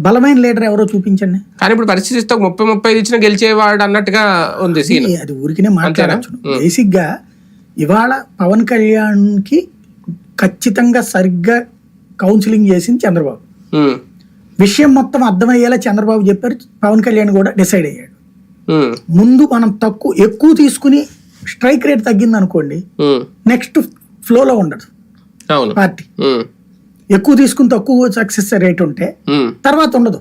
బలమైన లీడర్ ఎవరో చూపించండి. కానీ ఇప్పుడు పరిస్థితి ముప్పై ముప్పై ఇచ్చిన గెలిచేవాడు అన్నట్టుగా ఉంది సీన్. అది ఊరికినే మాట్లాడచ్చు. బేసిక్గా ఇవాళ పవన్ కళ్యాణ్కి ఖచ్చితంగా సరిగ్గా కౌన్సిలింగ్ చేసింది చంద్రబాబు. విషయం మొత్తం అర్థమయ్యేలా చంద్రబాబు చెప్పారు. పవన్ కళ్యాణ్ కూడా డిసైడ్ అయ్యాడు. ముందు మనం తక్కువ ఎక్కువ తీసుకుని స్ట్రైక్ రేట్ తగ్గింది అనుకోండి. నెక్స్ట్ ఫ్లోలో ఉండదు. అవును. పార్టీ. ఎక్కువ తీసుకుని తక్కువ సక్సెస్ రేట్ ఉంటే. తర్వాత ఉండదు.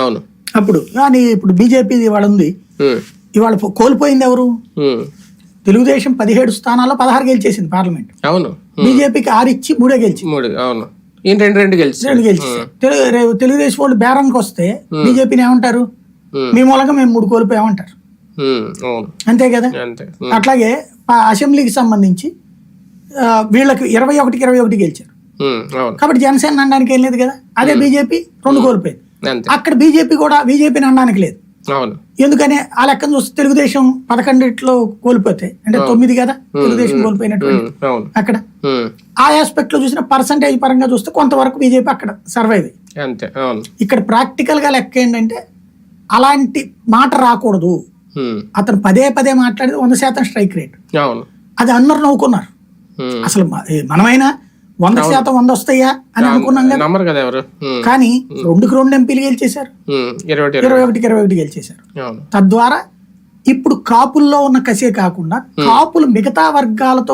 అవును. అప్పుడు కానీ ఇప్పుడు బీజేపీ ఇవాళ ఉంది. ఇవాళ కోల్పోయింది ఎవరు. తెలుగుదేశం పదిహేడు స్థానాల్లో పదహారు గెలిచేసింది పార్లమెంట్. అవును. బీజేపీకి ఆరు ఇచ్చి మూడే గెలిచింది. మూడు అవును. ఈయన రెండు రెండు గెలిచి రెండు తెలుగుదేశం వాళ్ళు బేరానికి వస్తే బీజేపీని ఏమంటారు. మీ మూలంగా మేము మూడు కోల్పోయామంటారు అంతే కదా. అట్లాగే అసెంబ్లీకి సంబంధించి వీళ్ళకి ఇరవై ఒకటికి ఇరవై ఒకటి గెలిచారు. కాబట్టి జనసేన అనడానికి ఏం లేదు కదా? అదే బీజేపీ రెండు కోల్పోయింది. అక్కడ బీజేపీ కూడా బీజేపీని అనడానికి లేదు. ఎందుకని ఆ లెక్కను చూస్తే తెలుగుదేశం పదకొండిట్లో కోల్పోతే అంటే తొమ్మిది కదా? తెలుగుదేశం కోల్పోయినటువంటి అక్కడ. ఆ ఆస్పెక్ట్లో చూసిన పర్సంటేజ్ పరంగా చూస్తే కొంతవరకు బీజేపీ అక్కడ సర్వైవ్ అంతే ఇక్కడ ప్రాక్టికల్గా లెక్క ఏంటంటే అలాంటి మాట రాకూడదు. అతను పదే పదే మాట్లాడేది వంద శాతం స్ట్రైక్ రేట్ అది అందరు నవ్వుకున్నారు. అసలు మనమైనా వంద శాతం వంద వస్తాయా అని అనుకున్నాం కదా. నమ్మరు కదా ఎవరు. కానీ రెండుకి రెండు ఎంపీలు గెలిచేశారు. ఇరవై ఒకటి ఇరవై ఇరవై ఒకటికి ఇరవై ఒకటి గెలిచేశారు. తద్వారా ఇప్పుడు కాపుల్లో ఉన్న కసే కాకుండా కాపులు మిగతా వర్గాలతో